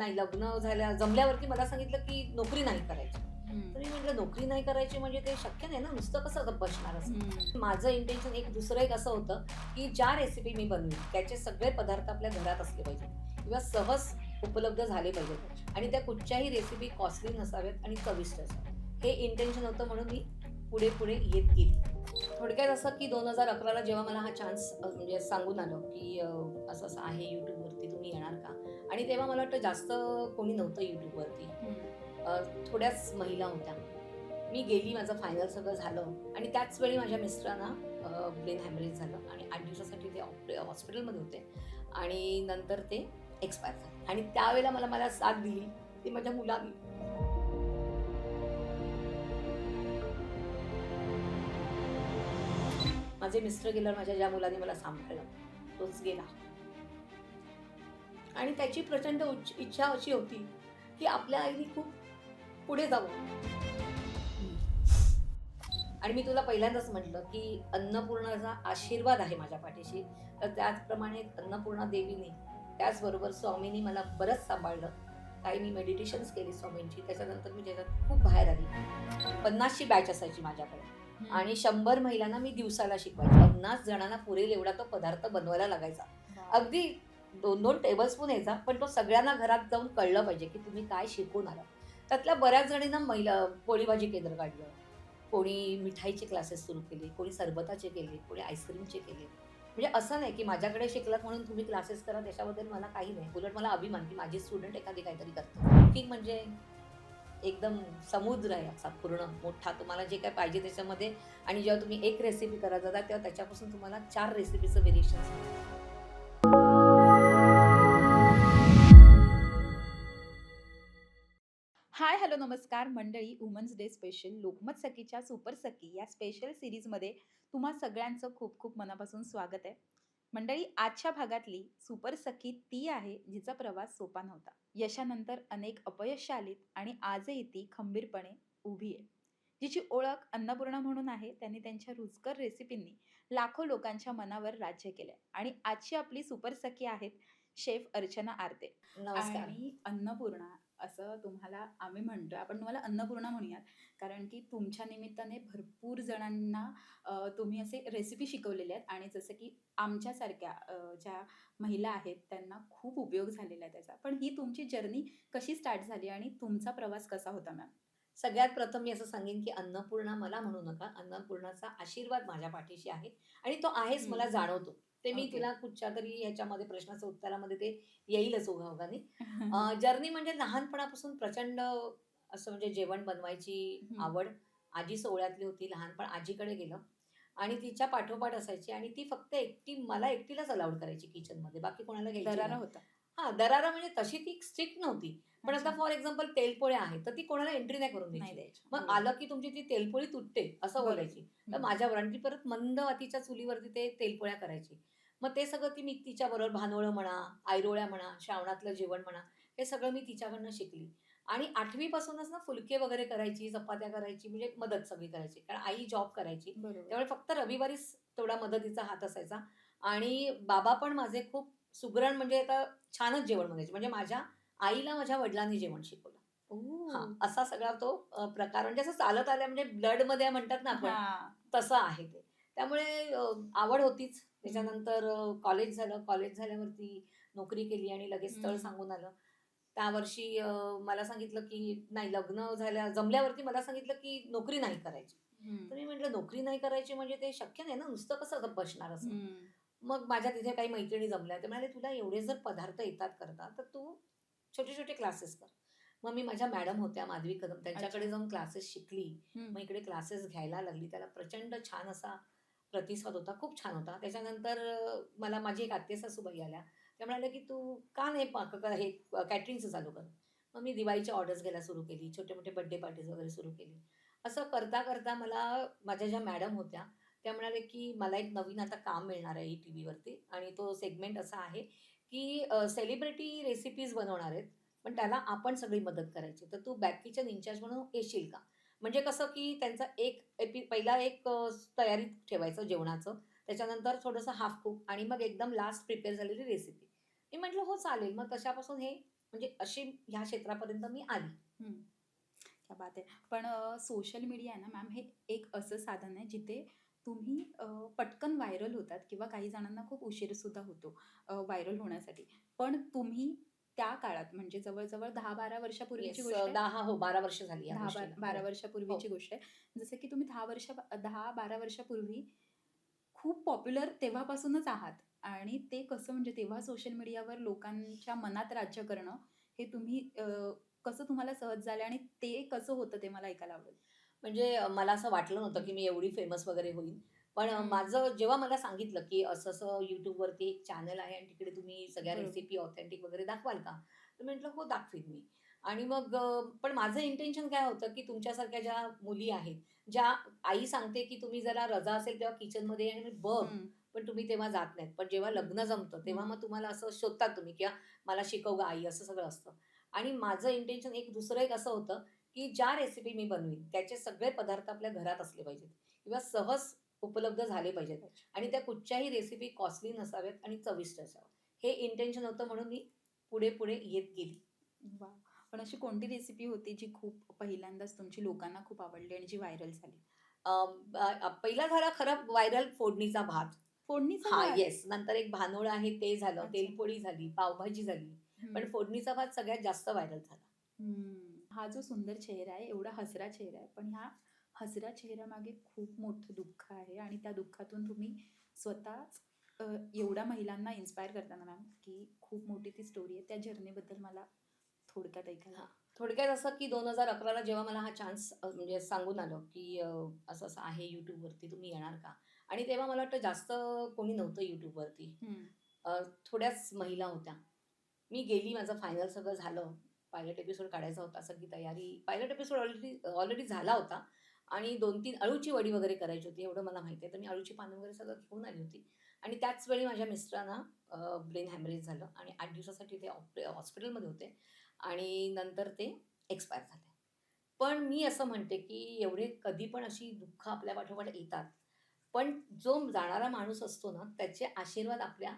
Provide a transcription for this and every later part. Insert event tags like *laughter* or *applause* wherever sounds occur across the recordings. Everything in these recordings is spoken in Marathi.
नाही लग्न झाल्या जमल्यावरती मला सांगितलं की नोकरी नाही करायची. तर मी म्हटलं नोकरी नाही करायची म्हणजे ते शक्य नाही ना? नुसतं कसं बसणार असं? माझं इंटेन्शन एक दुसरं एक असं होतं की ज्या रेसिपी मी बनवी त्याचे सगळे पदार्थ आपल्या घरात असले पाहिजे किंवा सहज उपलब्ध झाले पाहिजेत. आणि त्या कुठच्याही रेसिपी कॉस्टली नसाव्यात आणि चविष्ट असाव्यात. हे इंटेन्शन होतं म्हणून मी पुढे पुढे येत गेली. थोडक्यात असं की दोन हजार अकराला जेव्हा मला हा चान्स म्हणजे सांगून आलं की असं असं आहे यूट्यूबवरती तुम्ही येणार का? आणि तेव्हा मला वाटतं जास्त कोणी नव्हतं यूट्यूबवरती थोड्याच महिला होत्या. मी गेली माझं फायनल सगळं झालं. आणि त्याच वेळी माझ्या मिस्टरांना ब्रेन हॅमरेज झालं. आणि आठ दिवसासाठी ते ऑप- हॉस्पिटलमध्ये होते. आणि नंतर ते एक्सपायर झाले. आणि त्यावेळेला मला मला साथ दिली. ती माझ्या मुलांनी. माझे मिस्टर गेल्यावर माझ्या ज्या मुलाने मला सांभाळलं तोच गेला. आणि त्याची प्रचंड उच्च- इच्छा अशी होती की आपल्या आईने खूप पुढे जावं. आणि मी तुला पहिल्यांदाच म्हटलं की अन्नपूर्णाचा आशीर्वाद आहे माझ्या पाठीशी. तर त्याचप्रमाणे अन्नपूर्णा देवीने त्याचबरोबर स्वामींनी मला बरंच सांभाळलं. काही मी मेडिटेशन्स केली स्वामींची त्याच्यानंतर मी त्याच्यात खूप बाहेर आली. पन्नासची बॅच असायची माझ्याकडे. आणि शंभर महिलांना मी दिवसाला शिकवायचे. पन्नास जणांना पुरेल एवढा तो पदार्थ बनवायला लागायचा. अगदी दोन दोन टेबलस्पून यायचा पण तो सगळ्यांना घरात जाऊन कळलं पाहिजे की तुम्ही काय शिकून आलात. त्यातल्या बऱ्याच जणींना महिला पोळी भाजी केंद्र काढलं. कोणी मिठाईचे क्लासेस सुरू केले कोणी सरबताचे केले कोणी आईस्क्रीमचे केले. म्हणजे असं नाही की माझ्याकडे शिकलात म्हणून तुम्ही क्लासेस करा त्याच्याबद्दल मला काही नाही. उलट मला अभिमान की माझी स्टुडंट एखादी काहीतरी करते कुकिंग म्हणजे एकदम समुद्र आहे असा पूर्ण मोठा. तुम्हाला जे काय पाहिजे त्याच्यामध्ये आणि जेव्हा तुम्ही एक रेसिपी करत जाता तेव्हा त्याच्यापासून तुम्हाला चार रेसिपीचं व्हेरिएशन हाय हॅलो नमस्कार. मंडळी वुमन्स डे स्पेशल लोकमत सखीच्या सुपर सखी या स्पेशल सिरीजमध्ये तुम्हा सगळ्यांचं खूप खूप मनापासून स्वागत आहे. मंडळी आजच्या भागातली सुपर सखी ती आहे जिचा प्रवास सोपा नव्हता. यशानंतर अनेक अपयश आलीत आणि आजही ती खंबीरपणे उभी आहे. जिची ओळख अन्नपूर्णा म्हणून आहे त्यांनी त्यांच्या रुचकर रेसिपींनी लाखो लोकांच्या मनावर राज्य केलंय. आणि आजची आपली सुपर सखी आहेत शेफ अर्चना आरते नमस्कार. आणि अन्नपूर्णा असं तुम्हाला आम्ही म्हणतोय. आपण तुम्हाला अन्नपूर्णा म्हणूयात. कारण की तुमच्या निमित्ताने भरपूर जणांना तुम्ही असे रेसिपी शिकवलेले आहेत. आणि जसं की आमच्यासारख्या ज्या महिला आहेत त्यांना खूप उपयोग झालेला आहे त्याचा. पण ही तुमची जर्नी कशी स्टार्ट झाली आणि तुमचा प्रवास कसा होता मॅम सगळ्यात प्रथम मी असं सांगेन की अन्नपूर्णा मला म्हणू नका. अन्नपूर्णाचा आशीर्वाद माझ्या पाठीशी आहे. आणि तो आहेच मला. जाणवतो. ते मी. तिला कुठच्या तरी ह्याच्यामध्ये प्रश्नाच्या उत्तरामध्ये ते येईलच ओघाओघाने *laughs* जर्नी म्हणजे लहानपणापासून प्रचंड असं म्हणजे जेवण बनवायची. आवड आजी सोहळ्यातली होती लहानपण आजीकडे गेलं आणि तिच्या पाठोपाठ असायची आणि ती फक्त एकटी मला एकटीलाच अलाउड करायची किचनमध्ये बाकी कोणाला घ्यायची दरारा. होता हा दरारा म्हणजे तशी ती स्ट्रिक्ट नव्हती पण आता. फॉर एक्झाम्पल तेलपोळ्या आहेत तर ती कोणाला एंट्री नाही करून नाही द्यायची. मग बरोबर. आलं की तुमची ती तेलपोळी तुटते असं. बोलायची. तर आणि ती परत मंद अतीच्या चुलीवरती ते तेलपोळ्या करायची. मग ते सगळं ती मी तिच्याबरोबर भानोळं म्हणा आयरोळ्या म्हणा श्रावणातलं जेवण म्हणा हे सगळं मी तिच्याकडनं शिकली. आणि आठवीपासूनच ना फुलके वगैरे करायची चपात्या करायची म्हणजे मदत सगळी करायची. कारण आई जॉब करायची. त्यामुळे फक्त रविवारीच तेवढा मदतीचा हात असायचा. आणि बाबा पण माझे खूप सुगरण म्हणजे आता छानच जेवण बनायचे म्हणजे माझ्या आईला माझ्या वडिलांनी जेवण शिकवलं. हा असा सगळा तो प्रकार. म्हणजे असं चालत आल्या म्हणजे ब्लडमध्ये म्हणतात ना आपण. तसं आहे ते. त्यामुळे आवड होतीच. त्याच्यानंतर कॉलेज झालं. कॉलेज झाल्यावरती नोकरी केली आणि लगेच स्थळ. सांगून आलं. त्या वर्षी मला सांगितलं की नाही लग्न झाल्या जमल्यावरती मला सांगितलं की नोकरी नाही करायची. तर मी म्हटलं नोकरी नाही करायची म्हणजे ते शक्य नाही ना? नुसतं कसं बसणार असं. मग माझ्या तिथे काही मैत्रिणी जमल्या. ते म्हणाले तुला एवढे जर पदार्थ येतात करता तर तू छोटे छोटे क्लासेस कर. मग मी माझ्या मॅडम होत्या माधवी कदम. त्यांच्याकडे. जाऊन क्लासेस शिकली. मग इकडे क्लासेस घ्यायला लागली. त्याला प्रचंड छान असा प्रतिसाद होता. खूप छान होता. त्याच्यानंतर मला माझी एक आत्ते सासूबाई आल्या. त्या म्हणाल्या की तू का नाही पाक क- हे कॅटरिंगचं चालू कर मग मी दिवाळीच्या ऑर्डर्स घ्यायला सुरू केली. छोटे मोठे बड्डे पार्टीज वगैरे सुरू केली. असं करता करता मला माझ्या ज्या मॅडम होत्या त्या म्हणाले की मला एक नवीन आता काम मिळणार आहे टी व्हीवरती आणि तो सेगमेंट असा आहे की सेलिब्रिटी रेसिपीज बनवणार आहेत पण त्याला आपण सगळी मदत करायची. तर तू बॅक किचन इन्चार्ज म्हणून येशील का? म्हणजे कसं की त्यांचा एक एपि पहिला एक तयारीत ठेवायचं जेवणाचं त्याच्यानंतर थोडंसं हाफ कुक आणि मग एकदम लास्ट प्रिपेअर झालेली रेसिपी मी म्हटलं हो चालेल. मग तशापासून हे? म्हणजे अशी ह्या क्षेत्रापर्यंत मी आली. क्या बात आहे. पण सोशल मीडिया आहे ना मॅम हे एक असं साधन आहे जिथे तुम्ही पटकन व्हायरल होतात किंवा काही जणांना खूप उशीरसुद्धा होतो व्हायरल होण्यासाठी. पण तुम्ही त्या काळात म्हणजे जवळ-जवळ 10-12 वर्षापूर्वीची येस गोष्ट आहे. 10 हो 12 वर्ष झाली या 10 गोष्टीला. 12 हो. वर्षापूर्वीची हो. गोष्ट आहे. जसं की तुम्ही 10 वर्ष 10-12 वर्षापूर्वी खूप पॉप्युलर तेव्हापासूनच आहात आणि ते कसं म्हणजे तेव्हा सोशल मीडियावर लोकांच्या मनात राज्य करणं हे तुम्ही अ, कसं तुम्हाला सहज झालं आणि ते कसं होतं ते मला ऐकायला आवडेल? म्हणजे मला असं वाटलं नव्हतं की मी एवढी फेमस वगैरे होईन. पण. माझं जेव्हा मला सांगितलं की असं-असं YouTubeवरती एक चॅनल आहे आणि तिकडे तुम्ही सगळ्या. रेसिपी ऑथेंटिक वगैरे दाखवाल का? तर म्हटलं हो दाखवीन मी. आणि मग पण माझं इंटेन्शन काय होतं की तुमच्यासारख्या ज्या मुली आहेत, ज्या आई सांगते की तुम्ही जरा रजा असेल तेव्हा किचनमध्ये आणि बघ. पण तुम्ही तेव्हा जात नाहीत. पण जेव्हा. लग्न जमतं तेव्हा. मग तुम्हाला असं शोधतात तुम्ही किंवा मला शिकव आई असं सगळं असतं. आणि माझं इंटेन्शन एक दुसरं एक असं होतं की ज्या रेसिपी मी बनवीन त्याचे सगळे पदार्थ आपल्या घरात असले पाहिजेत किंवा सहज उपलब्ध झाले पाहिजेत. आणि त्या कुठच्याही रेसिपी कॉस्टली नसाव्यात आणि चविष्ट असाव्यात. हे इंटेन्शन होतं म्हणून मी पुढे-पुढे येत गेली. वाह! पण अशी कोणती रेसिपी होती जी खूप पहिल्यांदाच तुमची लोकांना खूप आवडली आणि जी व्हायरल झाली? पहिला झाला खरं व्हायरल फोडणीचा भात. फोडणीचा हां? येस. नंतर एक भानोड आहे ते झालं. तेलपोळी झाली, पावभाजी झाली. पण. फोडणीचा भात सगळ्यात जास्त व्हायरल झाला. हं. जो सुंदर चेहरा आहे, एवढा हसरा चेहरा आहे. पण ह्या हसऱ्या चेहऱ्यामागे खूप मोठं दुःख आहे आणि त्या दुःखातून तुम्ही स्वतःच एवढ्या महिलांना इन्स्पायर करता ना मॅम, की खूप मोठी ती स्टोरी आहे. त्या जर्नीबद्दल मला थोडक्यात ऐकायला. थोडक्यात असं की 2011 ला जेव्हा मला हा चान्स म्हणजे सांगून आलं की अ, असं-असं आहे YouTubeवरती तुम्ही येणार का? आणि तेव्हा मला वाटतं जास्त कोणी नव्हतं. हं. अ, थोड्याच महिला होत्या. मी गेली, माझं फायनल सगळं झालं. पायलट एपिसोड काढायचा होता, सगळी तयारी पायलट एपिसोड ऑलरेडी ऑलरेडी झाला होता आणि 2-3 अळूची वडी वगैरे करायची होती एवढं मला माहिती आहे. तर मी अळूची पानं वगैरे सगळं घेऊन आली होती आणि त्याच वेळी माझ्या मिस्टरांना ब्रेन हॅमरेज झालं आणि आठ दिवसासाठी ते ऑपरे हॉस्पिटलमध्ये होते आणि नंतर ते एक्सपायर झाले. पण मी असं म्हणते की एवढे कधी पण अशी दुःख आपल्या पाठोपाठ येतात. पण जो जाणारा माणूस असतो ना, त्याचे आशीर्वाद आपल्या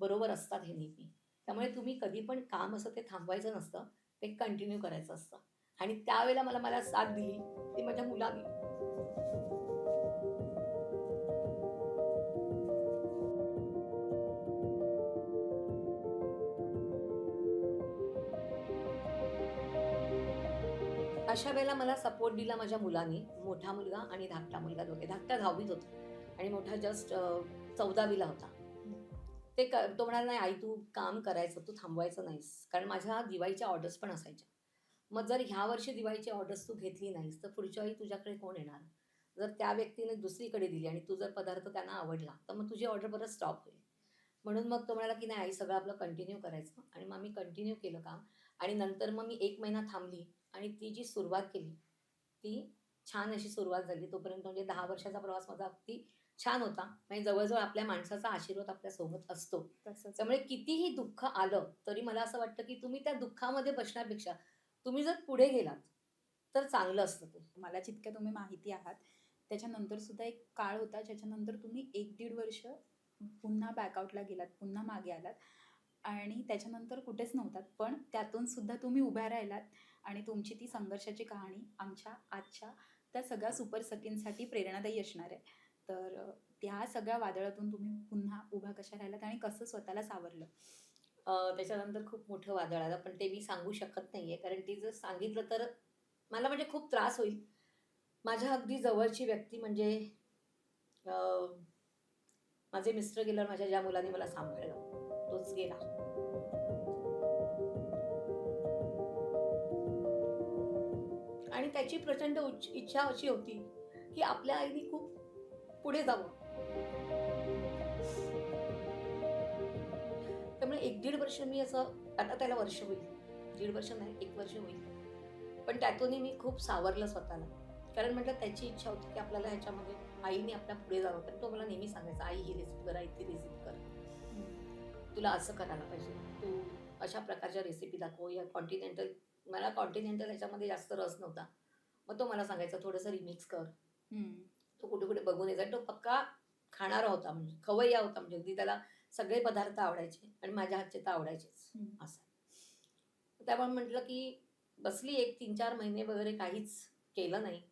बरोबर असतात हे नेहमी. त्यामुळे तुम्ही कधी पण काम असं ते थांबवायचं नसतं. ते कंटिन्यू करायचं असतं आणि त्यावेळेला मला मला साथ दिली ती माझ्या मुलाने. अशा वेळेला मला सपोर्ट दिला माझ्या मुलांनी मोठा मुलगा आणि धाकटा मुलगा दोघे. धाकटा 10वीत होता आणि मोठा जस्ट चौदावीला होता. ते क तो म्हणाला, "नाही आई तू काम करायचं, तू थांबवायचं नाहीस." कारण माझ्या दिवाळीच्या ऑर्डर्स पण असायच्या. मग जर ह्या वर्षी दिवाळीची ऑर्डर्स तू घेतली नाहीस, तर पुढच्या वेळी तुझ्याकडे कोण येणार? जर त्या व्यक्तीने दुसरीकडे दिली आणि तू जर पदार्थ त्यांना आवडला, तर मग तुझी ऑर्डर परत स्टॉप होईल. म्हणून मग तो म्हणाला की "नाही आई सगळं आपलं कंटिन्यू करायचं." आणि मग आम्ही कंटिन्यू केलं काम आणि नंतर मग मी एक महिना थांबली आणि ती जी सुरुवात केली, ती छान अशी सुरुवात झाली. तोपर्यंत म्हणजे दहा वर्षाचा प्रवास माझा अगदी छान होता. म्हणजे जवळ-जवळ आपल्या माणसाचा आशीर्वाद आपल्यासोबत असतो. तसंच. त्यामुळे कितीही दुःख आलं, तरी मला असं वाटतं की तुम्ही त्या दुःखामध्ये बसण्यापेक्षा तुम्ही जर पुढे गेलात, तर चांगलं असतं ते. मला जितक्या तुम्ही माहिती आहात, त्याच्यानंतर सुद्धा एक काळ होता ज्याच्यानंतर तुम्ही 1-1.5 वर्ष पुन्हा बॅकआउटला गेलात, पुन्हा मागे आलात आणि त्याच्यानंतर कुठेच नव्हतात. पण त्यातून सुद्धा तुम्ही उभ्या राहिलात आणि तुमची ती संघर्षाची कहाणी आमच्या आजच्या त्या सगळ्या सुपर सखींसाठी प्रेरणादायी असणार आहे. तर त्या सगळ्या वादळातून तुम्ही पुन्हा उभा कशा राहिलात आणि कसं स्वतःला सावरलं? त्याच्यानंतर खूप मोठं वादळ आलं, पण ते मी सांगू शकत नाही आहे कारण ते जर सांगितलं तर मला म्हणजे खूप त्रास होईल. माझ्या अगदी जवळची व्यक्ती म्हणजे माझे मिस्टर गेल्यावर माझ्या ज्या मुलाने मला सांभाळलं, तोच गेला. आणि त्याची प्रचंड उच्च इच्छा अशी होती, की आपल्या आईने खूप पुढे जावं. त्यामुळे एक दीड वर्ष मी असं आता त्याला वर्ष होईल. दीड वर्ष नाही, एक वर्ष होईल. पण त्यातूनही मी खूप सावरलं स्वतःला. कारण म्हटलं त्याची इच्छा होती, की आपल्याला ह्याच्यामध्ये आईने आपल्या पुढे जावं. कारण तो मला नेहमी सांगायचा, "आई ही रेसिपी कर, आई ती रेसिपी कर. तुला असं करायला पाहिजे. तू अशा प्रकारच्या रेसिपी दाखव या कॉन्टिनेंटल" मला कॉन्टिनेंटल ह्याच्यामध्ये जास्त रस नव्हता. मग तो मला सांगायचा, "थोडंसं रिमिक्स कर." तो कुठे-कुठे बघून यायचा. तो पक्का खाणारा होता म्हणजे खवय्या होता म्हणजे अगदी त्याला सगळे पदार्थ आवडायचे आणि माझ्या हातचे तर आवडायचेच. असं. त्यामुळे म्हटलं की बसली एक तीन चार महिने वगैरे काहीच केलं नाही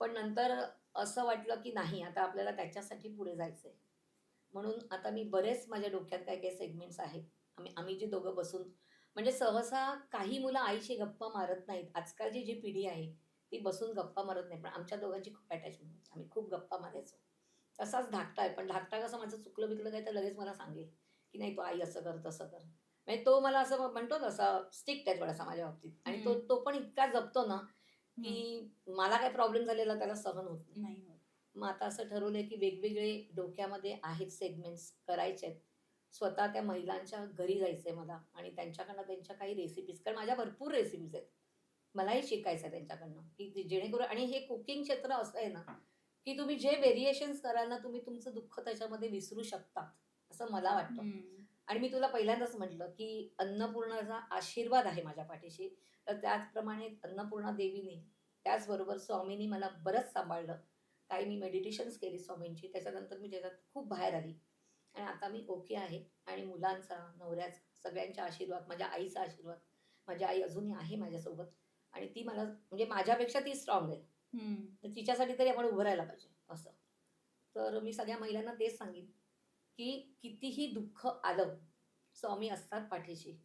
पण नंतर असं वाटलं की नाही आता आपल्याला त्याच्यासाठी पुढे जायचं आहे म्हणून आता मी बरेच माझ्या डोक्यात काय काय सेगमेंट्स आहेत आम्ही आम्ही जे दोघं बसून म्हणजे सहसा काही मुलं आईशी गप्पा मारत नाहीत आजकालची जी पिढी आहे ती बसून गप्पा मारत नाही पण आमच्या दोघांची खूप अटॅचमेंट होती. आम्ही खूप गप्पा मारायचो. तसाच धाकटा आहे पण धाकटा कसं माझं चुकलं बिकलं काय तर लगेच मला सांगेल की नाही तो आई असं कर तसं कर. म्हणजे तो मला असं म्हणतो ना असा स्टिक आहे थोडासा माझ्या बाबतीत. आणि तो. तो पण इतका जपतो ना. की मला काय प्रॉब्लेम झालेला त्याला सहन होत नाही. मग आता असं ठरवलंय की वेगवेगळे डोक्यामध्ये आहेत सेगमेंट्स करायचे आहेत. स्वतः त्या महिलांच्या घरी जायचंय मला आणि त्यांच्याकडनं त्यांच्या काही रेसिपीज कारण माझ्या भरपूर रेसिपीज आहेत. मलाही शिकायचं आहे त्यांच्याकडनं की जेणेकरून आणि हे कुकिंग क्षेत्र असं आहे ना की तुम्ही जे व्हेरिएशन्स कराल ना तुम्ही तुमचं दुःख त्याच्यामध्ये विसरू शकता असं मला वाटतं. आणि मी तुला पहिल्यांदाच म्हटलं की अन्नपूर्णाचा आशीर्वाद आहे माझ्या पाठीशी. तर त्याचप्रमाणे अन्नपूर्णा देवीने त्याचबरोबर स्वामींनी मला बरंच सांभाळलं. काही मी मेडिटेशन्स केली स्वामींची त्याच्यानंतर मी त्याच्यात खूप बाहेर आली. आणि आता मी ओके आहे. आणि मुलांचा नवऱ्याचा सगळ्यांचा आशीर्वाद माझ्या आईचा आशीर्वाद माझी आई अजूनही आहे माझ्यासोबत. आणि ती मला म्हणजे माझ्यापेक्षा ती स्ट्रॉंग आहे. तर तिच्यासाठी तरी आपण उभं राहायला पाहिजे असं. तर मी सगळ्या महिलांना तेच सांगेन की कितीही दुःख आलं स्वामी असतात पाठीशी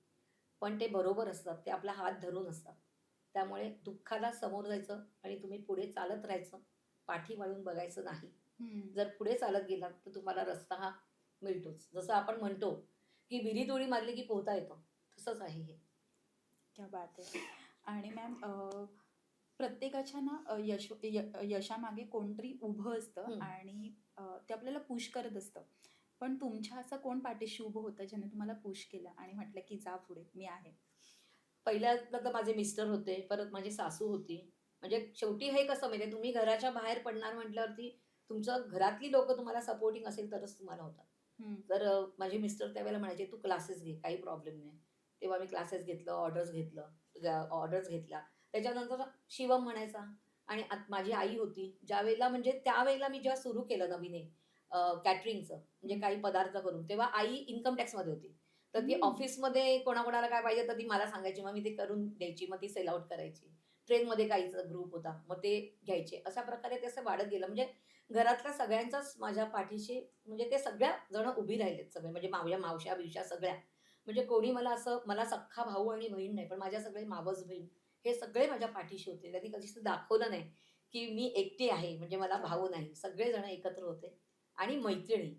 पण ते बरोबर असतात ते आपला हात धरून असतात. त्यामुळे दुःखाला समोर जायचं आणि तुम्ही पुढे चालत राहायचं पाठी वळून बघायचं नाही. जर पुढे चालत गेलात तर तुम्हाला रस्ता हा मिळतोच. जसं आपण म्हणतो की विहिरीत उडी मारली की पोहता येतं तसंच आहे हे. क्या बात आहे. आणि मॅम प्रत्येकाच्या ना यश य- यशामागे कोणतरी उभं असतं. आणि ते आपल्याला पुश करत असतं. पण तुमच्या असं कोण पाठीशी उभं होतं ज्याने तुम्हाला पुश केलं आणि म्हटलं की जा पुढे मी आहे? पहिल्यांदा तर माझे मिस्टर होते परत माझी सासू होती. म्हणजे शेवटी हे कसं म्हणजे तुम्ही घराच्या बाहेर पडणार म्हटल्यावरती तुमचं घरातली लोक तुम्हाला सपोर्टिंग असेल तरच तुम्हाला होतात. तर माझे मिस्टर त्यावेळेला म्हणायचे तू क्लासेस घे काही प्रॉब्लेम नाही. तेव्हा मी क्लासेस घेतलं ऑर्डर्स घेतलं. ऑर्डर्स घेतल्या त्याच्यानंतर शिवम म्हणायचा आणि माझी आई होती. ज्या वेळेला म्हणजे त्यावेळेला मी जेव्हा सुरू केलं नवीन कॅटरिंगचं म्हणजे काही पदार्थ करून तेव्हा आई इन्कम टॅक्समध्ये होती. तर ती. ऑफिसमध्ये कोणाकोणाला काय पाहिजे तर ती मला सांगायची मग मी ते करून द्यायची मग ती सेल आउट करायची. ट्रेनमध्ये काहीच ग्रुप होता मग ते घ्यायचे. अशा प्रकारे ते असं वाढत गेलं. म्हणजे घरातल्या सगळ्यांचाच माझ्या पाठीशी म्हणजे ते सगळ्या जण उभी राहिलेत सगळे म्हणजे मावल्या मावश्या बिवश्या सगळ्या. म्हणजे कोणी मला असं मला सख्खा भाऊ आणि बहीण नाही पण माझ्या सगळे मावस बहीण हे सगळे माझ्या पाठीशी होते. त्यांनी कधीच दाखवलं नाही की मी एकटी आहे म्हणजे मला भाऊ नाही. सगळे जण एकत्र होते. आणि मैत्रिणी.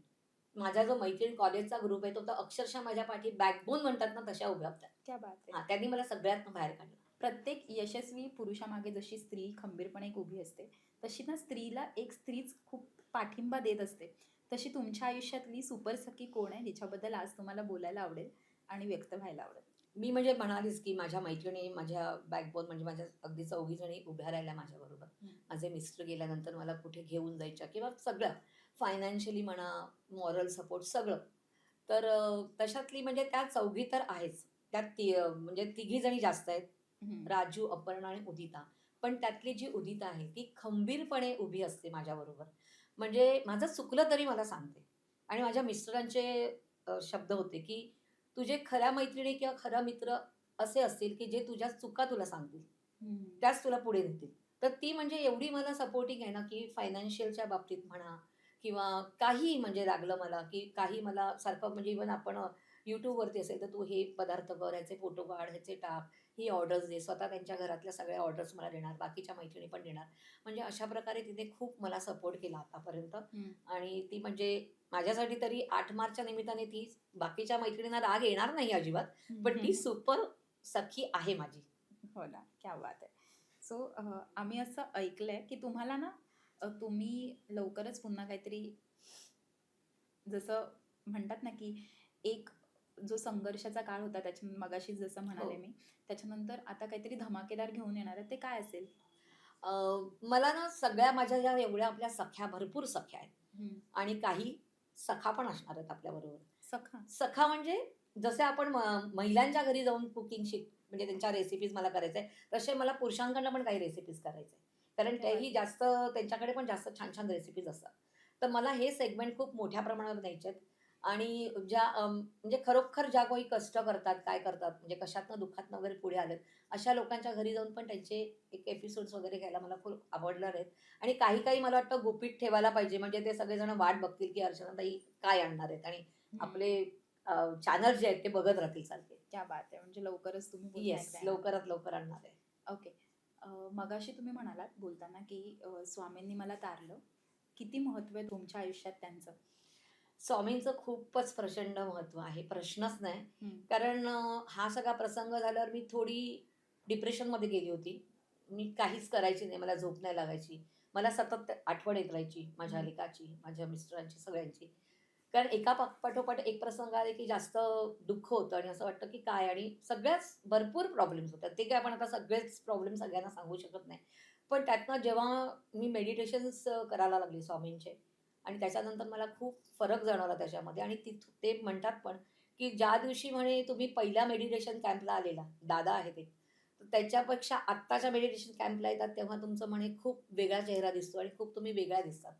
माझा जो मैत्रीण कॉलेजचा ग्रुप आहे तो तर अक्षरशः माझ्या पाठी बॅकबोन म्हणतात ना तशा उभ्या होत्या. क्या बात आहे. हा त्यांनी मला सगळ्यात बाहेर काढलं. प्रत्येक यशस्वी पुरुषामागे जशी स्त्री खंबीरपणे एक उभी असते तशी ना स्त्रीला एक स्त्रीच खूप पाठिंबा देत असते. तशी तुमच्या आयुष्यातली सुपर सखी कोण आहे जिच्याबद्दल आज तुम्हाला बोलायला आवडेल? आणि व्यक्त व्हायला आवडेल मी म्हणजे म्हणालीच की माझ्या मैत्रिणी माझ्या बॅकबोन म्हणजे माझ्या अगदी चौघी जणी उभ्या राहिल्या माझ्याबरोबर. माझे मिस्टर गेल्यानंतर मला कुठे घेऊन जायच्या किंवा सगळं फायनान्शियली म्हणा मॉरल सपोर्ट सगळं. तर तशातली म्हणजे त्या चौघी तर आहेच. त्यात ती म्हणजे तिघी जणी जास्त आहेत. राजू अपर्णा आणि उदिता. पण त्यातली जी उदिता आहे ती खंबीरपणे उभी असते माझ्याबरोबर. म्हणजे माझं चुकलं तरी मला सांगते. आणि माझ्या मिस्टरांचे शब्द होते की तुझे खऱ्या मैत्रिणी किंवा खरा मित्र असे असतील की जे तुझ्या चुका तुला सांगतील. त्याच तुला पुढे नेतील. तर ती म्हणजे एवढी मला सपोर्टिंग आहे ना की फायनान्शियलच्या बाबतीत म्हणा किंवा काही म्हणजे लागलं मला की काही मला सारखं म्हणजे इवन आपण यूट्यूबवरती असेल तर तू हे पदार्थ कर ह्याचे फोटो काढ ह्याचे टाक ही ऑर्डर्स दे. स्वतः त्यांच्या घरातल्या सगळ्या ऑर्डर्स मला देणार बाकीच्या मैत्रिणी पण देणार. म्हणजे अशा प्रकारे तिने खूप मला सपोर्ट केला आतापर्यंत. आणि ती म्हणजे माझ्यासाठी तरी आठ मार्चच्या निमित्ताने ती बाकीच्या मैत्रिणींना राग येणार नाही अजिबात पण ती सुपर सखी आहे माझी. हो ना क्या बात आहे. सो आम्ही असं ऐकलंय की तुम्हाला ना तुम्ही लवकरच पुन्हा काहीतरी जसं म्हणतात ना की एक जो संघर्षाचा काळ होता त्याच्या मगाशी जसं म्हणाले हो. मी त्याच्यानंतर आता काहीतरी धमाकेदार घेऊन येणार आहे ते काय असेल? मला ना सगळ्या माझ्या ज्या एवढ्या आपल्या सख्या भरपूर सख्या आहेत. आणि काही सखा पण असणार आहेत आपल्याबरोबर सखा. सखा म्हणजे जसे आपण महिलांच्या घरी जाऊन कुकिंग शिक म्हणजे त्यांच्या रेसिपीज मला करायचे आहे, तसे मला पुरुषांकडनं पण काही रेसिपीज करायचे. कारण तेही जास्त त्यांच्याकडे पण जास्त छान छान रेसिपीज असतात. तर मला हे सेगमेंट खूप मोठ्या प्रमाणावर न्यायचे आहेत. आणि ज्या म्हणजे खरोखर ज्या काही कष्ट करतात काय करतात म्हणजे कशातनं दुःखातनं वगैरे पुढे आलेत अशा लोकांच्या घरी जाऊन पण त्यांचे एक एपिसोड्स वगैरे घ्यायला मला खूप आवडणार आहेत. आणि काही काही मला वाटतं गुपित ठेवायला पाहिजे म्हणजे ते सगळेजण वाट बघतील की अर्चनाताई काय आणणार आहेत. आणि आपले चॅनल जे आहेत ते बघत राहतील सारखे. क्या बात आहे. म्हणजे लवकरच तुम्ही येस. लवकरात लवकर आणणार आहे. ओके मगाशी तुम्ही म्हणालात बोलताना की स्वामींनी मला तारलं. किती महत्त्व आहे तुमच्या आयुष्यात त्यांचं? स्वामींचं खूपच प्रचंड महत्त्व आहे. प्रश्नच नाही. कारण हा सगळा प्रसंग झाल्यावर मी थोडी डिप्रेशनमध्ये गेली होती. मी काहीच करायची नाही. मला झोप नाही लागायची. मला सतत आठवण येत राहायची माझ्या हम्म. लेकाची माझ्या मिस्टरांची सगळ्यांची. कारण एका पाठोपाठ एक प्रसंग आले की जास्त दुःख होतं आणि असं वाटतं की काय? आणि सगळ्याच भरपूर प्रॉब्लेम्स होतात ते काय आपण आता सगळेच प्रॉब्लेम सगळ्यांना सांगू शकत नाही. पण त्यातनं जेव्हा मी मेडिटेशन्स करायला लागली स्वामींचे आणि त्याच्यानंतर मला खूप फरक जाणवला त्याच्यामध्ये. आणि तिथ ते म्हणतात पण की ज्या दिवशी म्हणे तुम्ही पहिल्या मेडिटेशन कॅम्पला आलेला दादा आहे ते तर त्याच्यापेक्षा आत्ताच्या मेडिटेशन कॅम्पला येतात तेव्हा तुमचं म्हणे खूप वेगळा चेहरा दिसतो आणि खूप तुम्ही वेगळ्या दिसतात.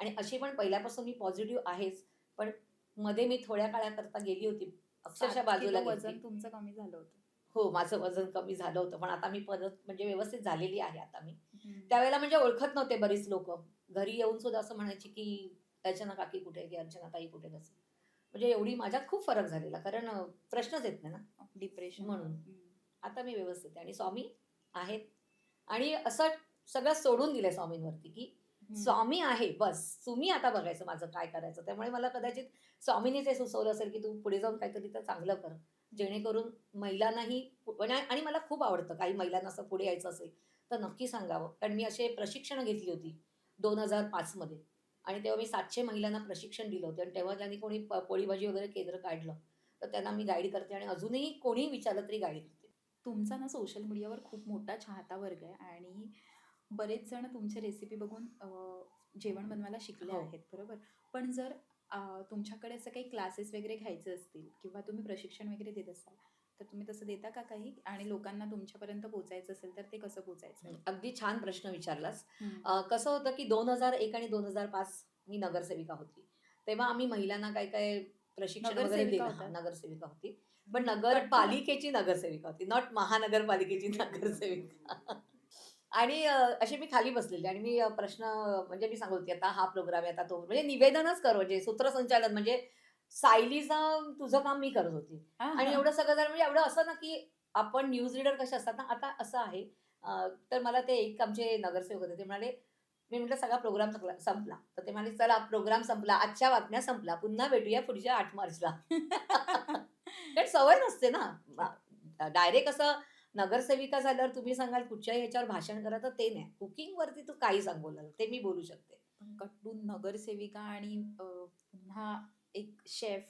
आणि अशी पण पहिल्यापासून मी पॉझिटिव्ह आहेच पण मध्ये मी थोड्या काळाकरता गेली होती. अक्षरशः बाजूला वजन. तुमचं कमी झालं होतं. हो माझं वजन कमी झालं होतं पण आता मी परत म्हणजे व्यवस्थित झालेली आहे आता मी. त्यावेळेला म्हणजे ओळखत नव्हते बरीच लोक. घरी येऊन सुद्धा असं म्हणायची की अर्चना काकी कुठे की अर्चना ताई कुठे कसं म्हणजे एवढी माझ्यात खूप फरक झालेला कारण प्रश्नच येत नाही ना. डिप्रेशन. म्हणून. आता मी व्यवस्थित आहे आणि स्वामी आहेत. आणि असं सगळं सोडून दिलंय स्वामींवरती की. स्वामी आहे बस. तुम्ही आता बघायचं माझं काय करायचं. त्यामुळे मला कदाचित स्वामीनेच हे सुचवलं असेल की तू पुढे जाऊन काहीतरी तर चांगलं कर. जेणेकरून महिलांनाही आणि आणि मला खूप आवडतं. काही महिलांना असं पुढे यायचं असेल तर नक्की सांगावं. कारण मी असे प्रशिक्षण घेतली होती. दोन हजार पाचमध्ये आणि तेव्हा मी सातशे महिलांना प्रशिक्षण दिलं होतं. आणि तेव्हा ज्यांनी कोणी प- पोळीभाजी वगैरे केंद्र काढलं तर त्यांना मी गाईड करते आणि अजूनही कोणी विचारलं तरी गाईड करते. तुमचा ना सोशल मीडियावर खूप मोठा चाहता वर्ग आहे आणि बरेच जण तुमचे रेसिपी बघून जेवण बनवायला शिकले हो. आहेत बरोबर? पण जर तुमच्याकडे असं काही क्लासेस वगैरे घ्यायचे असतील किंवा तुम्ही प्रशिक्षण वगैरे देत असाल तर तुम्ही तसं देता का काही? आणि लोकांना तुमच्यापर्यंत पोहोचायचं असेल तर ते कसं पोहोचायचं? अगदी छान प्रश्न विचारलास. कसं होतं की दोन हजार एक आणि दोन हजार पाच मी नगरसेविका होती. तेव्हा आम्ही महिलांना काय काय प्रशिक्षण वगैरे नगरसेविका दिलं. नगरसेविका होती. पण नगरपालिकेची नगरसेविका होती नॉट महानगरपालिकेची *laughs* नगरसेविका. आणि अ, अशी मी खाली बसलेली. आणि मी प्रश्न म्हणजे मी सांगत होती आता हा प्रोग्राम आहे आता तो. म्हणजे निवेदनच कर म्हणजे सूत्रसंचालन म्हणजे सायलीचा तुझं काम मी करत होती. आणि. एवढं सगळं झालं म्हणजे एवढं असं ना की आपण न्यूज रीडर कसे असतात ना आता असं आहे. तर मला ते एक आमचे नगरसेवक होते ते म्हणाले मी म्हटलं सगळा प्रोग्राम संपला. तर ते म्हणाले चला प्रोग्राम संपला आजच्या बातम्या संपला पुन्हा भेटूया पुढच्या आठ मार्चला. *laughs* सवय नसते ना. डायरेक्ट असं नगरसेविका झाल्यावर तुम्ही सांगाल कुठच्याही ह्याच्यावर भाषण करा तर ते नाही. कुकिंग वरती तू काही सांग ते मी बोलू शकते. कट्टून नगरसेविका आणि पुन्हा एक शेफ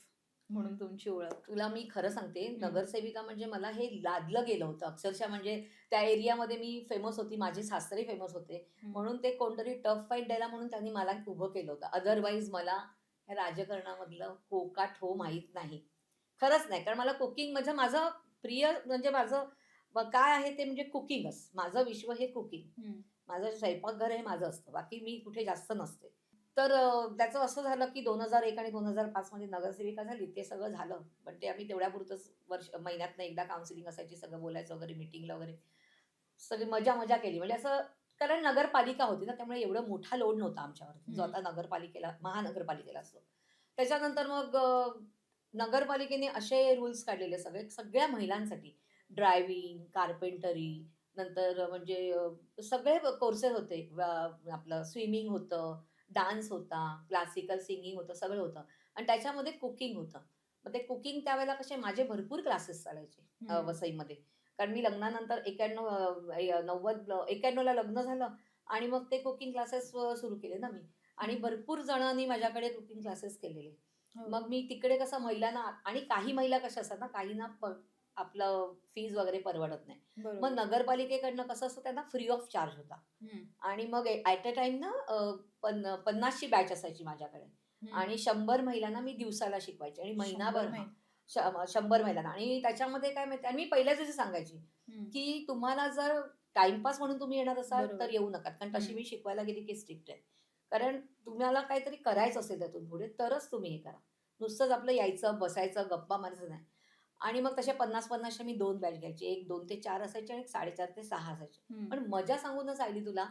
म्हणून तुमची ओळख. तुला मी खरं सांगते. नगरसेविका म्हणजे मला हे लादलं गेलं होतं. अक्षरशः म्हणजे त्या एरियामध्ये मी फेमस होती माझे सासरे फेमस होते. म्हणून ते कोणतरी टफ फाईट द्यायला म्हणून त्यांनी मला उभं केलं होतं. अदरवाईज मला ह्या राजकारणामधलं हो का ठो माहीत नाही. खरंच नाही कारण मला कुकिंग म्हणजे माझं प्रिय म्हणजे माझं काय आहे ते म्हणजे कुकिंगच माझं विश्व हे कुकिंग. माझं स्वयंपाकघर हे माझं असतं. बाकी मी कुठे जास्त नसते. तर त्याचं असं झालं की दोन हजार एक आणि दोन हजार पाच मध्ये नगरसेविका झाली ते सगळं झालं. पण ते आम्ही तेवढ्यापुरतंच वर्ष महिन्यातनं एकदा काउन्सिलिंग असायची सगळं बोलायचं वगैरे मिटिंगला वगैरे. सगळी मजा मजा केली. म्हणजे असं कारण नगरपालिका होती ना त्यामुळे एवढा मोठा लोड नव्हता आमच्यावर. जो. आता नगरपालिकेला महानगरपालिकेला असतो. त्याच्यानंतर मग नगरपालिकेने असे रूल्स काढलेले सगळे सगळ्या महिलांसाठी. ड्रायव्हिंग कार्पेंटरी नंतर म्हणजे सगळे कोर्सेस होते. आपलं स्विमिंग होतं. डान्स होता क्लासिकल सिंगिंग होतं सगळं होतं आणि त्याच्यामध्ये कुकिंग होतं मग ते कुकिंग त्यावेळेला कसे माझे भरपूर क्लासेस चालायचे. वसईमध्ये कारण मी लग्नानंतर एक्याण्णव नव्वद एक्याण्णवला लग्न झालं आणि मग ते कुकिंग क्लासेस सुरू केले ना मी आणि. भरपूर जणांनी माझ्याकडे कुकिंग क्लासेस केलेले हो. मग मी तिकडे कसं महिलांना आणि काही महिला कशा असतात ना काहींना प- आपलं फीज वगैरे परवडत नाही मग नगरपालिकेकडनं कसं असतं त्यांना फ्री ऑफ चार्ज होता. आणि मग ॲट अ टाइम ना पन्नासची बॅच असायची माझ्याकडे. आणि शंभर महिलांना मी दिवसाला शिकवायचे आणि महिनाभर शंभर महिलांना आणि त्याच्यामध्ये काय माहिती आणि मी पहिल्याच दिवशी सांगायची. की तुम्हाला जर टाइमपास म्हणून तुम्ही येणार असाल. तर येऊ नका कारण तशी. मी शिकवायला गेली की स्ट्रिक्ट आहे कारण तुम्हाला काहीतरी करायचं असेल त्यातून पुढे तरच तुम्ही हे करा नुसतंच आपलं यायचं बसायचं गप्पा मारायचं नाही आणि मग तशा पन्नास पन्नासच्या मी दोन बॅच घ्यायची. एक दोन ते चार असायचे आणि एक साडेचार ते सहा असायचे. पण मजा सांगूनच आली तुला.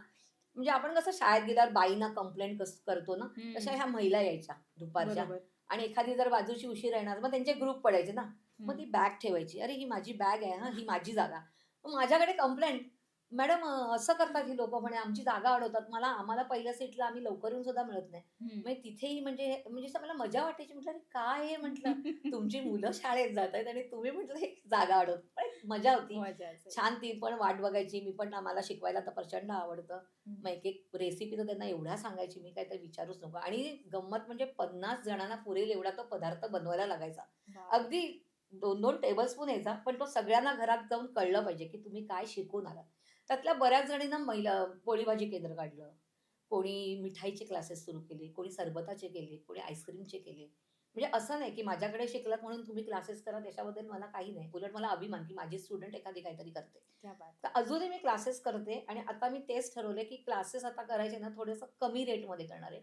म्हणजे आपण कसं शाळेत गेल्यावर बाईंना कंप्लेंट कस करतो ना. तशा ह्या महिला यायच्या दुपारच्या. आणि एखादी जर बाजूची उशीर येणार मग त्यांचे ग्रुप पडायचे ना. मग ती. बॅग ठेवायची. अरे ही माझी बॅग आहे हा ही माझी जागा. मग माझ्याकडे कंप्लेंट मॅडम असं करतात ही लोक म्हणे आमची जागा अडवतात. मला आम्हाला पहिल्या सीटला आम्ही लवकर येऊन सुद्धा मिळत नाही. म्हणजे तिथेही म्हणजे म्हणजे मला मजा वाटायची. म्हटलं काय हे? म्हटलं. *laughs* तुमची मुलं शाळेत जात आहेत आणि तुम्ही म्हटलं जागा अडवत. पण मजा होती. छान ती पण वाट बघायची. मी पण आम्हाला शिकवायला तर प्रचंड आवडतं. मग एक एक रेसिपी तर त्यांना एवढ्या सांगायची मी काय तर विचारूच नको. आणि गंमत म्हणजे पन्नास जणांना पुरेल एवढा तो पदार्थ बनवायला लागायचा. अगदी दोन दोन टेबल स्पून यायचा पण तो सगळ्यांना घरात जाऊन कळलं पाहिजे की तुम्ही काय शिकून आलात. त्यातल्या बऱ्याच जणींना महिला पोळी भाजी केंद्र काढलं. कोणी मिठाईचे क्लासेस सुरू केले कोणी सरबताचे केले कोणी आईस्क्रीमचे केले. म्हणजे असं नाही की माझ्याकडे शिकलात म्हणून तुम्ही क्लासेस करा त्याच्याबद्दल मला काही नाही. उलट मला अभिमान की माझी स्टुडंट एखादी काहीतरी करते. क्या बात. तर अजूनही मी क्लासेस करते आणि आता मी तेच ठरवले की क्लासेस आता करायचे ना थोडंसं कमी रेटमध्ये करणार आहे.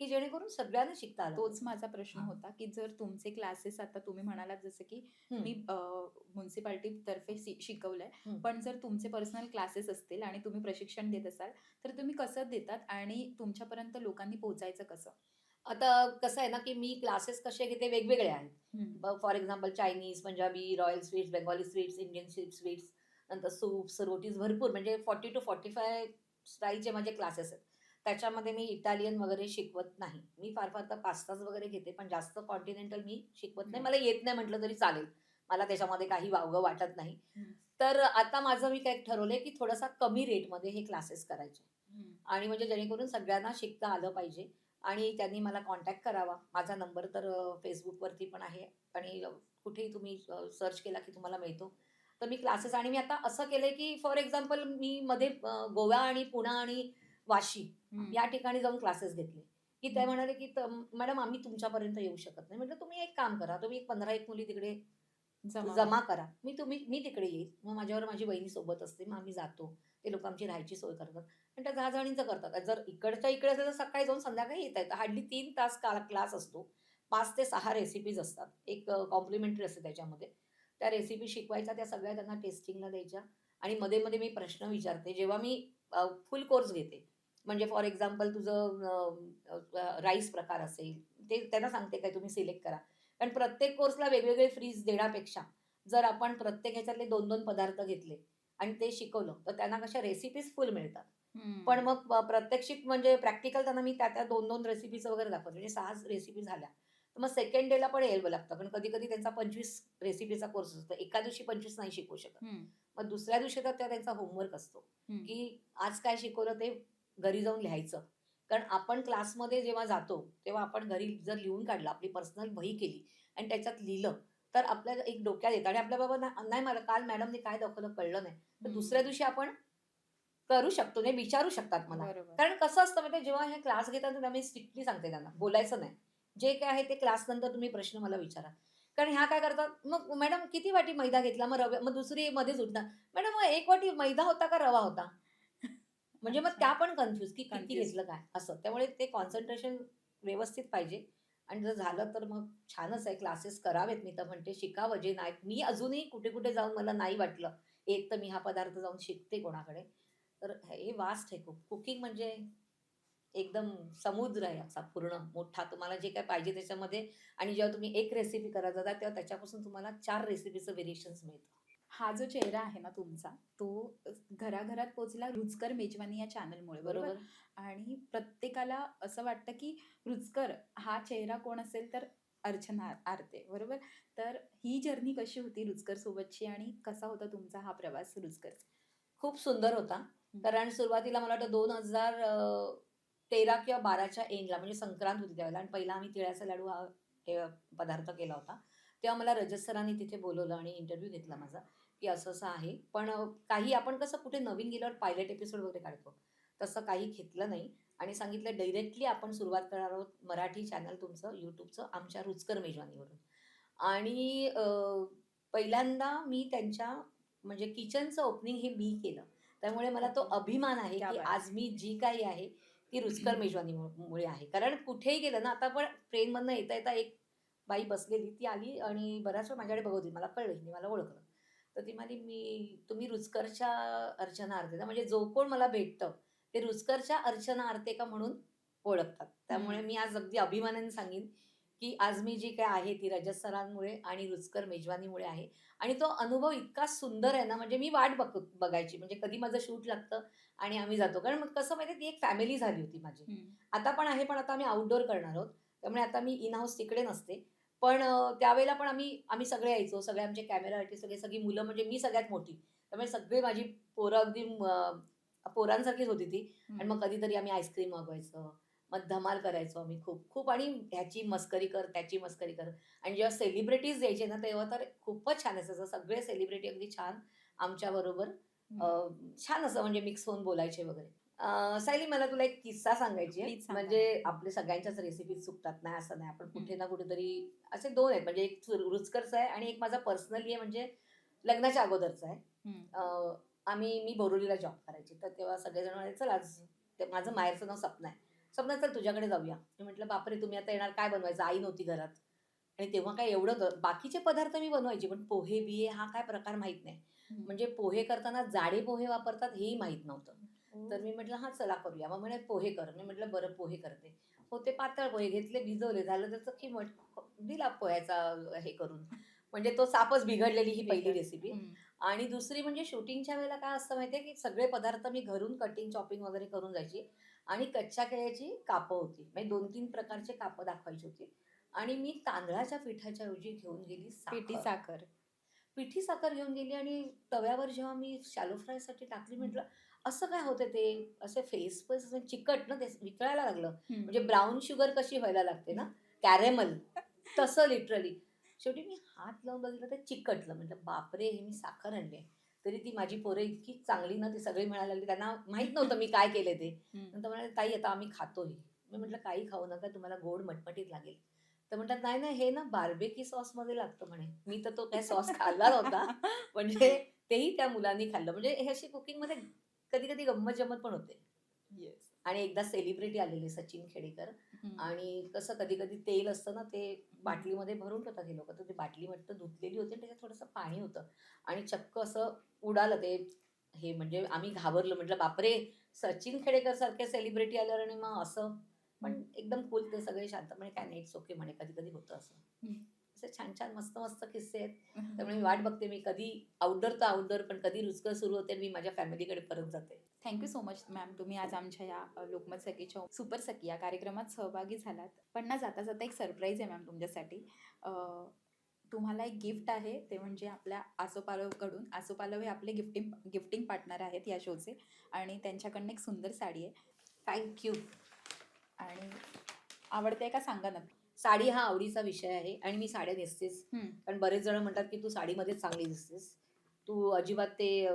की जेणेकरून सगळ्यांना शिकता आलं तोच माझा प्रश्न. होता की जर तुमचे क्लासेस आता तुम्ही म्हणालात जसं की. मी म्युन्सिपाल्टी तर्फे शिकवलंय. पण जर तुमचे पर्सनल क्लासेस असतील आणि तुम्ही प्रशिक्षण देत असाल तर तुम्ही कसं देतात आणि तुमच्यापर्यंत लोकांनी पोहोचायचं कसं आता कसं आहे ना की मी क्लासेस कसे घेते वेगवेगळे आहेत. For example Chinese Punjabi royal sweets Bengali sweets Indian sweets नंतर सूप्स रोटीज भरपूर म्हणजे फॉर्टी टू फॉर्टी फाय स्टाईलचे माझे क्लासेस आहेत त्याच्यामध्ये मी इटालियन वगैरे शिकवत नाही. मी फार फार तर पास्ताच वगैरे घेते पण जास्त कॉन्टिनेंटल मी शिकवत नाही. मला येत नाही म्हटलं तरी चालेल. मला त्याच्यामध्ये काही वावगं वाटत नाही. तर आता माझं मी काय ठरवलंय की थोडासा कमी रेटमध्ये हे क्लासेस करायचे. आणि म्हणजे जेणेकरून सगळ्यांना शिकता आलं पाहिजे. आणि त्यांनी मला कॉन्टॅक्ट करावा. माझा नंबर तर फेसबुकवरती पण आहे. आणि कुठेही तुम्ही सर्च केला की तुम्हाला मिळतो. तर मी क्लासेस आणि मी आता असं केलंय की फॉर एक्झाम्पल मी मध्ये गोवा आणि पुणा आणि वाशी हम्म. या ठिकाणी जाऊन क्लासेस घेतले. की ते हम्म. म्हणाले की त- मॅडम आम्ही तुमच्यापर्यंत येऊ शकत नाही. म्हटलं तुम्ही एक काम करा. तुम्ही एक पंधरा एक मुली तिकडे जमा जमा करा. मी तुम्ही मी तिकडे येईल. मग माझ्यावर माझी बहिणी सोबत असते. मग आम्ही जातो. ते लोक आमची राहायची सोय करतात. आणि त्या दहा जणींचं करतात जर इकडच्या इकडे असेल तर सकाळी जाऊन संध्याकाळी येत आहेत हार्डली तीन तास का क्लास असतो. पाच ते सहा रेसिपीज असतात. एक कॉम्प्लिमेंटरी असते त्याच्यामध्ये. त्या रेसिपी शिकवायच्या त्या सगळ्या त्यांना टेस्टिंगला द्यायच्या. आणि मध्ये मध्ये मी प्रश्न विचारते. जेव्हा मी फुल कोर्स घेते म्हणजे फॉर एक्झाम्पल तुझं राईस प्रकार असेल ते त्यांना सांगते काय तुम्ही सिलेक्ट करा कारण प्रत्येक कोर्सला वेगवेगळे फ्रीज देण्यापेक्षा जर आपण प्रत्येक ह्याच्यातले दोन दोन पदार्थ घेतले आणि ते शिकवलं तर त्यांना कशा रेसिपीज फुल मिळतात. पण मग प्रत्यक्षिक म्हणजे प्रॅक्टिकल त्यांना मी त्या त्या दोन दोन रेसिपीज वगैरे दाखवते म्हणजे सहा रेसिपी झाल्या तर मग सेकंड डेला पण यायला लागतं कारण कधी कधी त्यांचा पंचवीस रेसिपीचा कोर्स असतो एका दिवशी पंचवीस नाही शिकवू शकत. मग दुसऱ्या दिवशी तर त्या त्यांचा होमवर्क असतो. की आज काय शिकवलं ते घरी जाऊन लिहायचं. कारण आपण क्लासमध्ये जेव्हा जातो तेव्हा आपण घरी जर लिहून काढलं आपली पर्सनल वही केली आणि त्याच्यात लिहिलं तर आपल्याला एक डोक्यात येतं. आणि आपल्या बाबा नाही मला काल मॅडमने काय दाखवलं कळलं नाही. तर. दुसऱ्या दिवशी आपण करू शकतो नाही विचारू शकतात मला. कारण कसं असतं माहिती जेव्हा हे क्लास घेतात ना मी स्ट्रिक्टली सांगते त्यांना बोलायचं नाही. जे काय आहे ते क्लास नंतर तुम्ही प्रश्न मला विचारा. कारण ह्या काय करतात मग मॅडम किती वाटी मैदा घेतला? मग रव्या मग दुसरी मध्येच उठणार. मॅडम मग एक वाटी मैदा होता का रवा होता? म्हणजे मग. त्या पण कन्फ्युज की किती Confused. घेतलं काय असं. त्यामुळे ते कॉन्सन्ट्रेशन व्यवस्थित पाहिजे. आणि जर झालं तर मग छानच आहे. क्लासेस करावेत. मी तर म्हणते शिकावं. जे नाही मी अजूनही कुठे कुठे जाऊन मला नाही वाटलं. एक तर मी हा पदार्थ जाऊन शिकते कोणाकडे. तर हे वास्ट आहे खूप. कुकिंग म्हणजे एकदम समुद्र आहे असा पूर्ण. मोठा तुम्हाला जे काय पाहिजे त्याच्यामध्ये. आणि जेव्हा तुम्ही एक रेसिपी करत जाता तेव्हा त्याच्यापासून तुम्हाला चार रेसिपीचं व्हेरिएशन्स मिळतं. हा जो चेहरा आहे ना तुमचा तो घराघरात पोचला रुचकर मेजवानी या चॅनलमुळे बरोबर? आणि प्रत्येकाला असं वाटतं की रुचकर हा चेहरा कोण असेल तर अर्चना आरते बरोबर? तर ही जर्नी कशी होती रुचकर सोबतची आणि कसा होता तुमचा हा प्रवास रुचकर? खूप सुंदर होता. कारण सुरुवातीला मला वाटतं दोन हजार तेरा किंवा बाराच्या एंडला म्हणजे संक्रांत होती त्यावेळेला आणि पहिला आम्ही तिळाचा लाडू हे पदार्थ केला होता. तेव्हा मला रजत सरांनी तिथे बोलवलं आणि इंटरव्ह्यू घेतला माझा की असं असं आहे. पण काही आपण कसं कुठे नवीन गेल्यावर पायलट एपिसोड वगैरे काढतो. तसं काही घेतलं नाही. आणि सांगितलं डायरेक्टली आपण सुरुवात करणार आहोत मराठी चॅनल तुमचं यूट्यूबचं आमच्या रुचकर मेजवानीवरून. आणि पहिल्यांदा मी त्यांच्या म्हणजे किचनचं ओपनिंग हे मी केलं. त्यामुळे मला तो. अभिमान आहे की. आज मी जी काही आहे ती रुचकर मेजवानीमुळे आहे. कारण कुठेही गेलं ना आता पण ट्रेनमधनं येता येता एक बाई बसलेली ती आली आणि बऱ्याच वेळ माझ्याकडे होती. मला कळलं हिने मला ओळखलं. तर ती म्हणाली मी तुम्ही रुचकरच्या अर्चना आरते. म्हणजे जो कोण मला भेटतं ते रुचकरच्या अर्चना आरते का म्हणून ओळखतात. त्यामुळे मी आज अगदी अभिमानाने सांगेन की आज मी जी काय आहे ती रजत सरांमुळे आणि रुचकर मेजवानीमुळे आहे. आणि तो अनुभव इतका सुंदर आहे ना म्हणजे मी वाट बघ बघायची. म्हणजे कधी माझं शूट लागतं आणि आम्ही जातो. कारण मग कसं माहिती ती एक फॅमिली झाली होती माझी. आता पण आहे पण आता आम्ही आउटडोर करणार आहोत. त्यामुळे आता मी इन हाऊस तिकडे नसते. पण त्यावेळेला पण आम्ही आम्ही सगळे यायचो. सगळे आमचे कॅमेरा आर्टिस्ट सगळे सगळी मुलं म्हणजे मी सगळ्यात मोठी. त्यामुळे सगळी माझी पोरं अगदी पोरांसारखीच होती ती. आणि मग कधीतरी आम्ही आईस्क्रीम मागवायचं. मग धमाल करायचो आम्ही खूप खूप. आणि ह्याची मस्करी कर त्याची मस्करी कर. आणि जेव्हा सेलिब्रिटीज यायचे ना तेव्हा तर खूपच छान असायचं. सगळे सेलिब्रिटी अगदी छान आमच्याबरोबर छान असं म्हणजे मिक्स होऊन बोलायचे वगैरे. सायली मला तुला एक किस्सा सांगायची आहे. म्हणजे आपले सगळ्यांच्याच रेसिपी चुकतात नाही असं नाही. आपण कुठे ना कुठेतरी असे दोन आहेत. म्हणजे एक रुचकरचा आहे आणि एक माझा पर्सनली आहे म्हणजे लग्नाच्या अगोदरचा आहे. आम्ही मी बोरोलीला जॉब करायची. तर तेव्हा सगळेजण म्हणाले चल आज ते माझं माहेरचं नाव सपना आहे. सपना चल तुझ्याकडे जाऊया. मी म्हटलं बापरे तुम्ही आता येणार काय बनवायचं? आई नव्हती घरात. आणि तेव्हा काय एवढं बाकीचे पदार्थ मी बनवायची पण पोहे बिहे हा काय प्रकार माहीत नाही. म्हणजे पोहे करताना जाडे पोहे वापरतात हेही माहीत नव्हतं. तर मी म्हटलं हा चला करूया. मग म्हणे पोहे कर. मी म्हटलं बरं पोहे करते. हो ते पातळ पोहे घेतले भिजवले झालं त्याचं किमट दिला पोह्याचा हे करून. म्हणजे तो सापच बिघडलेली ही पहिली रेसिपी. आणि दुसरी म्हणजे शूटिंगच्या वेळेला काय असतं माहितीये की सगळे पदार्थ मी घरून कटिंग चॉपिंग वगैरे करून जायची. आणि कच्च्या केळ्याची कापं होती. म्हणजे दोन तीन प्रकारचे कापं दाखवायची होती. आणि मी तांदळाच्या पिठाच्या ऐवजी घेऊन गेली पिठी साखर. साखर पिठी साखर घेऊन गेली आणि तव्यावर जेव्हा मी शॅलो फ्रायसाठी टाकली म्हटलं असं काय होतं ते? असे फेस पण असं चिकट ना ते वितळायला लागलं. म्हणजे ब्राऊन शुगर कशी व्हायला लागते ना? कॅरेमल तसं लिटरली शेवटी मी हात लावून बघितलं ते चिकटलं. म्हटलं बापरे हे मी साखर आणली तरी ती माझी पोरं इतकी चांगली ना ती सगळी म्हणायला लागली. त्यांना माहीत नव्हतं मी काय केले ते. नंतर म्हणाले ताई आता आम्ही खातोय. मी म्हटलं काही खाऊ नका तुम्हाला गोड मटमटीत लागेल. तर म्हणतात नाही नाही हे ना बार्बेकी सॉसमध्ये लागतं म्हणे. मी तर तो काय सॉस खाल्ला नव्हता. *laughs* म्हणजे तेही त्या मुलांनी खाल्लं. म्हणजे हे अशी कुकिंगमध्ये कधी कधी गंमत जमत पण होते. आणि एकदा सेलिब्रिटी आलेले सचिन खेडेकर. आणि कसं कधी कधी तेल असतं ना ते बाटलीमध्ये भरून ठेवतात हे लोक. तर ती बाटली वाटतं धुतलेली होती आणि त्याच्यात थोडंसं पाणी होतं. आणि चक्क असं उडालं ते हे म्हणजे आम्ही घाबरलो. म्हटलं बापरे सचिन खेडेकर सारखे सेलिब्रिटी आल्यावर आणि मग असं. पण एकदम कूल ते सगळे शांत. म्हणे काय नाही ओके म्हणे कधी कधी होतं असं. असे छान छान मस्त मस्त किस्से आहेत. त्यामुळे मी वाट बघते मी कधी आउटडोर तर आउटडोर पण कधी रुचकर सुरू होते आणि मी माझ्या फॅमिलीकडे परत जाते. थँक्यू सो मच मॅम तुम्ही आज आमच्या या लोकमत सखीच्या सुपर सखी या कार्यक्रमात सहभागी झालात. पण ना जाता जाता एक सरप्राईज आहे मॅम तुमच्यासाठी. तुम्हाला एक गिफ्ट आहे ते म्हणजे आपल्या आसोपालवकडून आसोपालव हे आपले गिफ्टिंग गिफ्टिंग पार्टनर आहेत या शोचे आणि त्यांच्याकडनं एक सुंदर साडी आहे. थँक्यू आणि आवडते का सांगा नक्की साडी हा आवडीचा विषय आहे आणि मी साड्या नेसतेच. हम्म. कारण बरेच जण म्हणतात की तू साडीमध्येच चांगली दिसतेस. तू अजिबात ते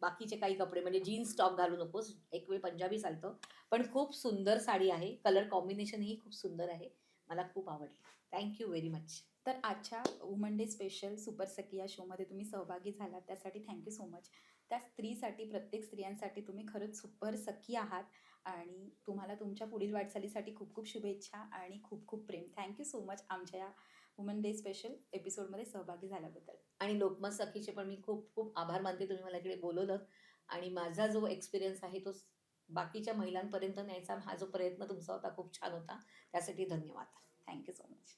बाकीचे काही कपडे म्हणजे जीन्स टॉप घालू नकोस. एक वेळ पंजाबी चालतं. पण खूप सुंदर साडी आहे. कलर कॉम्बिनेशनही खूप सुंदर आहे. मला खूप आवडली. थँक्यू व्हेरी मच तर आजच्या woman day special super Sakhi या शोमध्ये तुम्ही सहभागी झालात. त्यासाठी थँक्यू सो मच त्या स्त्रीसाठी प्रत्येक स्त्रियांसाठी तुम्ही खरंच सुपर सखी आहात. आणि तुम्हाला तुमच्या पुढील वाटचालीसाठी खूप खूप शुभेच्छा आणि खूप खूप प्रेम. थँक्यू सो मच आमच्या या वुमन डे स्पेशल एपिसोडमध्ये सहभागी झाल्याबद्दल. आणि लोकमत सखीचे पण मी खूप खूप आभार मानते तुम्ही मला इकडे बोलवलं. आणि माझा जो एक्सपिरियन्स आहे तो बाकीच्या महिलांपर्यंत न्यायचा हा जो प्रयत्न तुमचा होता खूप छान होता. त्यासाठी धन्यवाद. Thank you so much